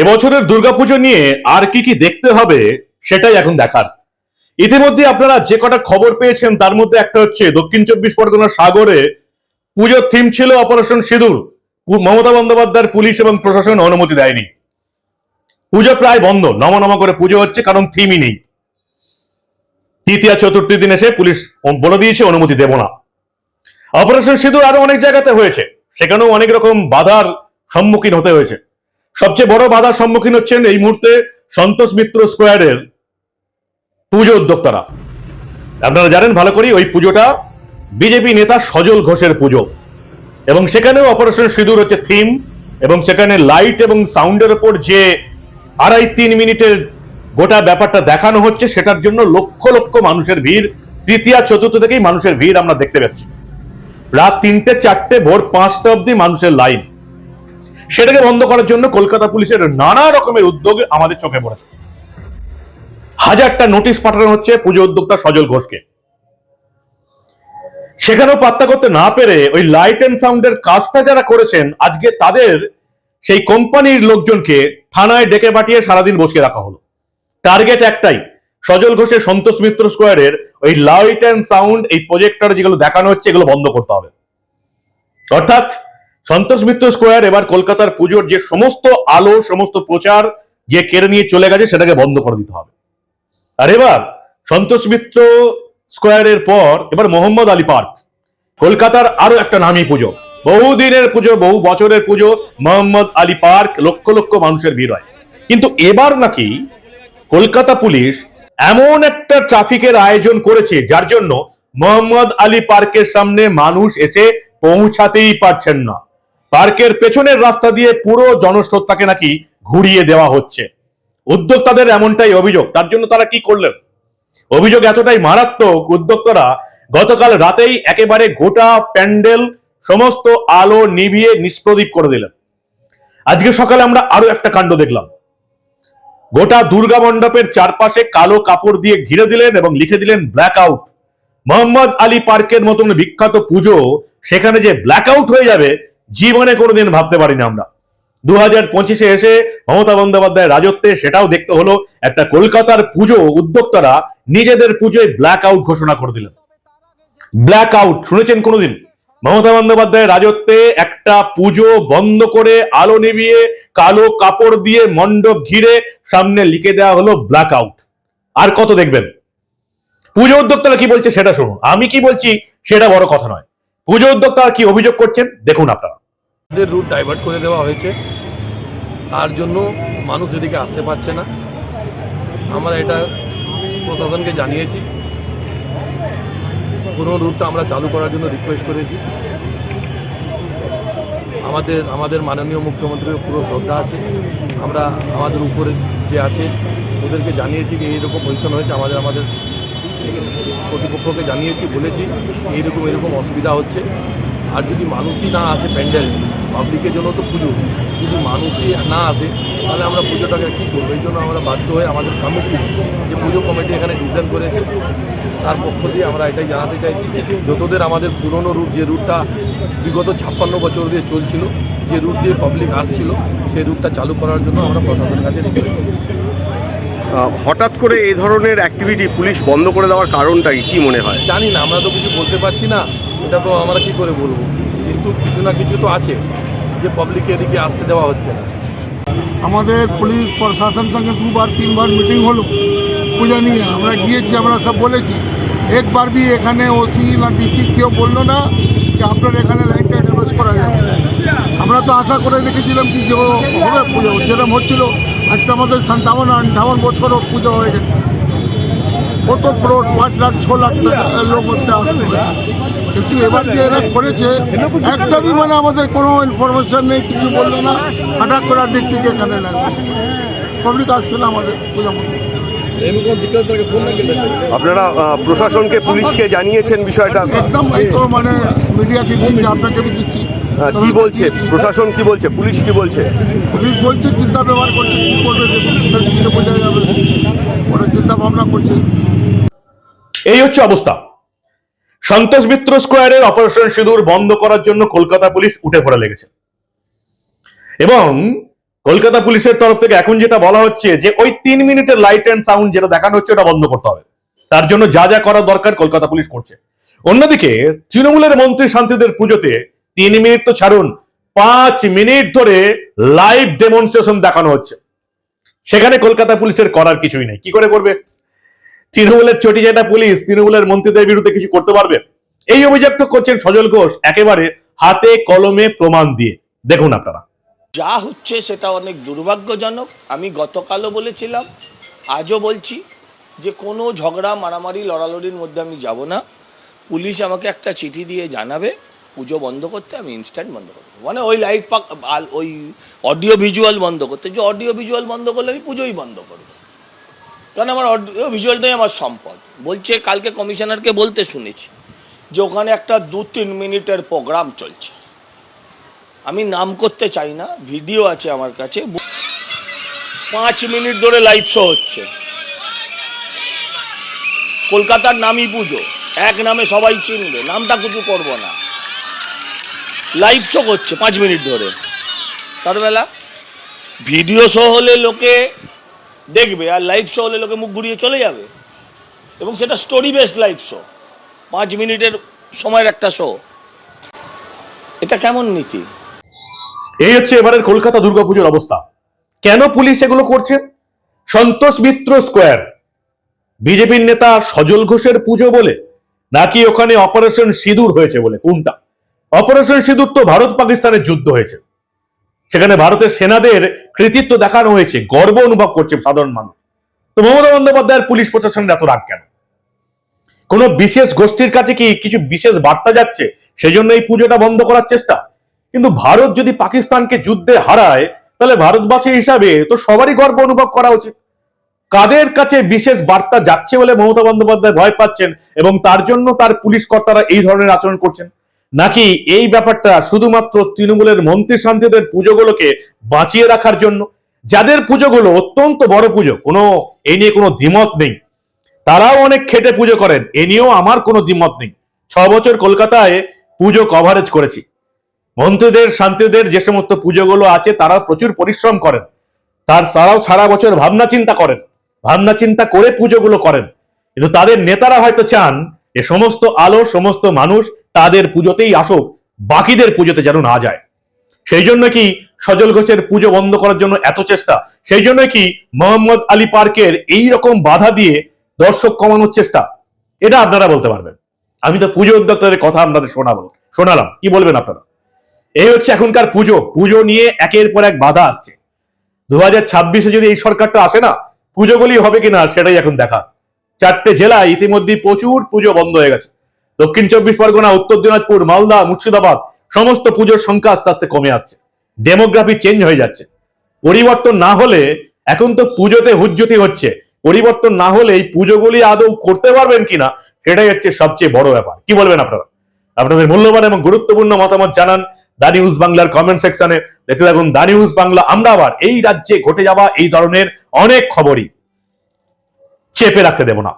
এবছরের দুর্গাপুজো নিয়ে আর কি কি দেখতে হবে সেটাই এখন দেখার। ইতিমধ্যে আপনারা যে কটা খবর পেয়েছেন, তার মধ্যে একটা হচ্ছে দক্ষিণ চব্বিশ পরগনার সাগরে পুজোর থিম ছিল অপারেশন সিঁদুর। মমতা বন্দ্যোপাধ্যায়ের পুলিশ এবং প্রশাসন অনুমতি দেয়নি। পুজো প্রায় বন্ধ নম নম করে পুজো হচ্ছে, কারণ থিমই নেই। তৃতীয়, চতুর্থী দিন এসে পুলিশ বলে দিয়েছে, অনুমতি দেব না। অপারেশন সিঁদুর আরও অনেক জায়গাতে হয়েছে, সেখানেও অনেক রকম বাধার সম্মুখীন হতে হয়েছে। সবচেয়ে বড় বাধার সম্মুখীন হচ্ছেন এই মুহূর্তে সন্তোষ মিত্র স্কোয়ারের পুজো উদ্যোক্তারা। আপনারা জানেন, ভালো করি ওই পুজোটা বিজেপি নেতা সজল ঘোষের পুজো। এবং সেখানেও অপারেশন সিঁদুর হচ্ছে থিম, এবং সেখানে লাইট এবং সাউন্ডের ওপর যে আড়াই তিন মিনিটের গোটা ব্যাপারটা দেখানো হচ্ছে, সেটার জন্য লক্ষ লক্ষ মানুষের ভিড়। তৃতীয়, চতুর্থ থেকেই মানুষের ভিড় আমরা দেখতে পাচ্ছি। রাত তিনটে, চারটে, ভোর পাঁচটা অব্দি মানুষের লাইন। সেটাকে বন্ধ করার জন্য কলকাতা পুলিশের নানা রকমের উদ্যোগ আমাদের চোখে পড়েছে। হাজারটা নোটিশ পাঠানো হচ্ছে পুজো উদ্যোক্তা সজল ঘোষকে। সেখানেও পাত্তা করতে না পেরে ওই লাইট এন্ড সাউন্ডের কাজটা যারা করেছেন, আজকে তাদের সেই কোম্পানির লোকজনকে থানায় ডেকে পাঠিয়ে সারাদিন বসিয়ে রাখা হলো। টার্গেট একটাই, সজল ঘোষের সন্তোষ মিত্র স্কোয়ারের ওই লাইট অ্যান্ড সাউন্ড এই প্রজেক্টর যেগুলো দেখানো হচ্ছে, এগুলো বন্ধ করতে হবে। অর্থাৎ সন্তোষ মিত্র স্কোয়ার, এবার কলকাতার পুজোর যে সমস্ত আলো, সমস্ত প্রচার যে কেড়ে নিয়ে চলে গেছে, সেটাকে বন্ধ করে দিতে হবে। আর এবার সন্তোষ মিত্র স্কোয়ারের পর এবার মোহাম্মদ আলী পার্ক। কলকাতার আরও একটা নামী পুজো। বহুদিনের পুজো, বহু বছরের পুজো, মোহাম্মদ আলী পার্ক, লক্ষ লক্ষ মানুষের ভিড় হয়। কিন্তু এবার নাকি কলকাতা পুলিশ এমন একটা ট্রাফিকের আয়োজন করেছে, যার জন্য মোহাম্মদ আলী পার্কের সামনে মানুষ এসে পৌঁছাতেই পারছেন না। পার্কের পেছনের রাস্তা দিয়ে পুরো জনস্রোতটাকে নাকি ঘুরিয়ে দেওয়া হচ্ছে। উদ্যোক্তাদের এমনটাই অভিযোগ, তার জন্য তারা কি করলেন? অভিযোগ এতটাই মারাত্মক, উদ্যোক্তারা গতকাল রাতেই একেবারে গোটা প্যান্ডেল, সমস্ত আলো নিভিয়ে নিষ্প্রদীপ করে দিলেন। আজকে সকালে আমরা আরও একটা কাণ্ড দেখলাম। গোটা দুর্গা মণ্ডপের চারপাশে কালো কাপড় দিয়ে ঘিরে দিলেন এবং লিখে দিলেন ব্ল্যাক আউট মোহাম্মদ আলী পার্কের মতন বিখ্যাত পুজো, সেখানে যে ব্ল্যাক আউট হয়ে যাবে জীবনে কোনোদিন ভাবতে পারিনি আমরা। দু হাজার পঁচিশে এসে মমতা বন্দ্যোপাধ্যায় রাজত্বে সেটাও দেখতে হলো, একটা কলকাতার পুজো উদ্যোক্তারা নিজেদের পুজোয় ব্ল্যাক আউট ঘোষণা করে দিলেন। ব্ল্যাক আউট শুনেছেন কোনোদিন? মমতা বন্দ্যোপাধ্যায় রাজত্বে একটা পুজো বন্ধ করে আলো নিভিয়ে, কালো কাপড় দিয়ে মণ্ডপ ঘিরে সামনে লিখে দেওয়া হলো ব্ল্যাক আউট আর কত দেখবেন? পুজো উদ্যোক্তারা কি বলছে সেটা শুনুন। আমি কি বলছি সেটা বড় কথা নয়। পুজো উদ্যোক্তারা কি অভিযোগ করছেন? দেখুন আপনারা। আমাদের রুট ডাইভার্ট করে দেওয়া হয়েছে, তার জন্য মানুষ এদিকে আসতে পারছে না। আমরা এটা প্রশাসনকে জানিয়েছি। পুরো রুটটা আমরা চালু করার জন্য রিকোয়েস্ট করেছি। আমাদের আমাদের মাননীয় মুখ্যমন্ত্রীর পুরো শ্রদ্ধা আছে। আমরা আমাদের উপরে যে আছে, ওদেরকে জানিয়েছি যে এইরকম পজিশন হয়েছে, আমাদের আমাদের কর্তৃপক্ষকে জানিয়েছি, বলেছি, এইরকম এরকম অসুবিধা হচ্ছে। আর যদি মানুষই না আসে প্যান্ডেল পাবলিকের জন্য তো পুজো যদি মানুষই না আসে তাহলে আমরা পুজোটাকে কী করব এই জন্য আমরা বাধ্য হয়ে আমাদের কমিটি যে পুজো কমিটি এখানে ডিসিশন করেছে তার পক্ষ দিয়ে আমরা এটাই জানাতে চাইছি যতদের আমাদের পুরনো রুট যে রুটটা বিগত ছাপ্পান্ন বছর দিয়ে চলছিল যে রুট দিয়ে পাবলিক আসছিল সেই রুটটা চালু করার জন্য আমরা প্রশাসনের কাছে। আহ, হঠাৎ করে এই ধরনের অ্যাক্টিভিটি পুলিশ বন্ধ করে দেওয়ার কারণটা কি মনে হয়? জানি না আমরা তো কিছু বলতে পারছি না এটা তো আমরা কি করে বলব? কিন্তু কিছু না কিছু তো আছে যে পাবলিক এদিকে আসতে দেওয়া হচ্ছে না। আমাদের পুলিশ প্রশাসন সঙ্গে দুবার তিনবার মিটিং হলো পূজা নিয়ে। আমরা গিয়েছি আমরা সব বলেছি। একবার বি এখানে ওসি না ডিসি কেউ বলল না যে আপনার এখানে লাইটটা অ্যাডভান্স করা যাবে। আমরা তো আশা করে রেখেছিলাম কি যে হবে পুজো যেরকম হচ্ছিল। আজকে আমাদের সন্তাবন আঠাবন বছরও পুজো হয়ে গেছে। কত ক্রোড পাঁচ লাখ ছ লাখ টাকা লোক আসবে কিন্তু এবার যে এরা করেছে একটা মানে আমাদের কোনো ইনফরমেশন নেই কিছু বলল না হঠাৎ করে দেখছি যে এখানে পাবলিক আসছে না আমাদের পূজা আপনারা প্রশাসনকে পুলিশকে জানিয়েছেন বিষয়টা? একদম এই তো মানে মিডিয়াকে দিচ্ছি আপনাকে দিচ্ছি। কি বলছে? প্রশাসন কি বলছে? পুলিশ কি বলছে? পুলিশ বলছে চিন্তা ব্যবহার করছে কী করবে বোঝা যাবে ওরা চিন্তা ভাবনা করছে। এই হচ্ছে অবস্থা। সন্তোষ মিত্র স্কোয়ারের অপারেশন সিঁদুর বন্ধ করার জন্য কলকাতা পুলিশ উঠে পড়ে লেগেছে। এবং কলকাতা পুলিশের তরফ থেকে এখন যেটা বলা হচ্ছে যে ওই তিন মিনিটের লাইট অ্যান্ড সাউন্ড যেটা দেখানো হচ্ছে ওটা বন্ধ করতে হবে। তার জন্য যা যা করা দরকার কলকাতা পুলিশ করছে। অন্যদিকে তৃণমূলের মন্ত্রী শান্তিদের পুজোতে তিন মিনিট তো ছাড়ুন, পাঁচ মিনিট ধরে লাইভ ডেমনস্ট্রেশন দেখানো হচ্ছে। সেখানে কলকাতা পুলিশের করার কিছুই নেই। কি করে করবে? তৃণমূলের চটি যেটা পুলিশ, তৃণমূলের মন্ত্রীদের বিরুদ্ধে কিছু করতে পারবে? এই অভিযোগটা করছেন সজল ঘোষ, একেবারে হাতে কলমে প্রমাণ দিয়ে। দেখুন আপনারা। যা হচ্ছে সেটা অনেক দুর্ভাগ্যজনক। আমি গতকালও বলেছিলাম, আজও বলছি যে কোনো ঝগড়া, মারামারি, লড়ালড়ির মধ্যে আমি যাব না। পুলিশ আমাকে একটা চিঠি দিয়ে জানাবে। পুজো বন্ধ করতে আমি ইনস্ট্যান্ট বন্ধ করব মানে ওই লাইট পাক ওই অডিও ভিজুয়াল বন্ধ করতে, যে অডিও ভিজুয়াল বন্ধ করলে আমি পুজোই বন্ধ করব। কারণ আমার অডিও ভিজুয়ালটাই আমার সম্পদ। বলছে, কালকে কমিশনারকে বলতে শুনেছি যে ওখানে একটা দু তিন মিনিটের প্রোগ্রাম চলছে। আমি নাম করতে চাই না ভিডিও আছে আমার কাছে। পাঁচ মিনিট ধরে লাইভ শো হচ্ছে। কলকাতার নামই পুজো। এক নামে সবাই চিনবে। নামটা কিছু করব না। লাইভ শো করছে পাঁচ মিনিট ধরে। তার বেলা ভিডিও শো হলে লোকে দেখবে আর লাইভ শো হলে লোকে মুখ ঘুরিয়ে চলে যাবে। এবং সেটা স্টোরি বেসড লাইভ শো পাঁচ মিনিটের সময়ের একটা শো এটা কেমন নীতি? এই হচ্ছে এবারের কলকাতা দুর্গাপুজোর অবস্থা। কেন পুলিশ এগুলো করছে? সন্তোষ মিত্র স্কোয়ার বিজেপির নেতা সজল ঘোষের পুজো বলে নাকি ওখানে অপারেশন সিঁদুর হয়েছে বলে? কোনটা? অপারেশন সিঁদুর তো ভারত পাকিস্তানের যুদ্ধ হয়েছে। সেখানে ভারতের সেনাদের কৃতিত্ব দেখানো হয়েছে, গর্ব অনুভব করছে সাধারণ মানুষ। তো মমতা বন্দ্যোপাধ্যায়ের পুলিশ প্রশাসনের এত রাগ কেন? কোন বিশেষ গোষ্ঠীর কাছে কি কিছু বিশেষ বার্তা যাচ্ছে? সেজন্য এই পুজোটা বন্ধ করার চেষ্টা? কিন্তু ভারত যদি পাকিস্তানকে যুদ্ধে হারায়, তাহলে ভারতবাসী হিসাবে তো সবারই গর্ব অনুভব করা উচিত। কাদের কাছে বিশেষ বার্তা যাচ্ছে বলে মমতা বন্দ্যোপাধ্যায় ভয় পাচ্ছেন এবং তার জন্য তার পুলিশ কর্তারা এই ধরনের আচরণ করছেন? নাকি এই ব্যাপারটা শুধুমাত্র তৃণমূলের মন্ত্রী শান্তিদের পুজোগুলোকে বাঁচিয়ে রাখার জন্য? যাদের পুজোগুলো অত্যন্ত বড় পুজো, কোনো এই নিয়ে কোনো দ্বিমত নেই। তারাও অনেক খেটে পুজো করেন, এ নিয়েও আমার কোনো দ্বিমত নেই। ছ বছর কলকাতায় পুজো কভারেজ করেছি। মন্ত্রীদের শান্তিদের যে সমস্ত পুজোগুলো আছে তারা প্রচুর পরিশ্রম করেন। তার, তারাও সারা বছর ভাবনা চিন্তা করেন, ভাবনা চিন্তা করে পুজোগুলো করেন। কিন্তু তাদের নেতারা হয়তো চান যে সমস্ত আলো, সমস্ত মানুষ তাদের পুজোতেই আসুক, বাকিদের পুজোতে যেন না যায়। সেই জন্য কি সজল ঘোষের পুজো বন্ধ করার জন্য এত চেষ্টা? সেই জন্য কি মোহাম্মদ আলী পার্কের এই রকম বাধা দিয়ে দর্শক কমানোর চেষ্টা? এটা আপনারা বলতে পারবেন। আমি তো পুজো উদ্যোক্তাদের কথা আপনাদের শোনাবো শোনালাম। কি বলবেন আপনারা? এই হচ্ছে এখনকার পুজো। পুজো নিয়ে একের পর এক বাধা আসছে। দু হাজার ছাব্বিশে যদি এই সরকারটা আসে না, পুজোগুলি হবে কিনা সেটাই এখন দেখা। চারটে জেলায় ইতিমধ্যে প্রচুর পুজো বন্ধ হয়ে গেছে। দক্ষিণ চব্বিশ পরগনা, উত্তর দিনাজপুর, মালদা, মুর্শিদাবাদ, সমস্ত পুজোর সংখ্যা আস্তে আস্তে কমে আসছে। ডেমোগ্রাফি চেঞ্জ হয়ে যাচ্ছে। পরিবর্তন না হলে এখন তো পুজোতে হুজ্জতি হচ্ছে। পরিবর্তন না হলে এই পুজোগুলি আদৌ করতে পারবেন কিনা, সেটাই হচ্ছে সবচেয়ে বড় ব্যাপার। কি বলবেন আপনারা? আপনাদের মূল্যবান এবং গুরুত্বপূর্ণ মতামত জানান দা নিউজ বাংলার কমেন্ট সেকশনে দেখতে থাকুন দা নিউজ বাংলা। আমরা আবার এই রাজ্যে ঘটে যাওয়া এই ধরনের অনেক খবরই চেপে রাখতে দেব না।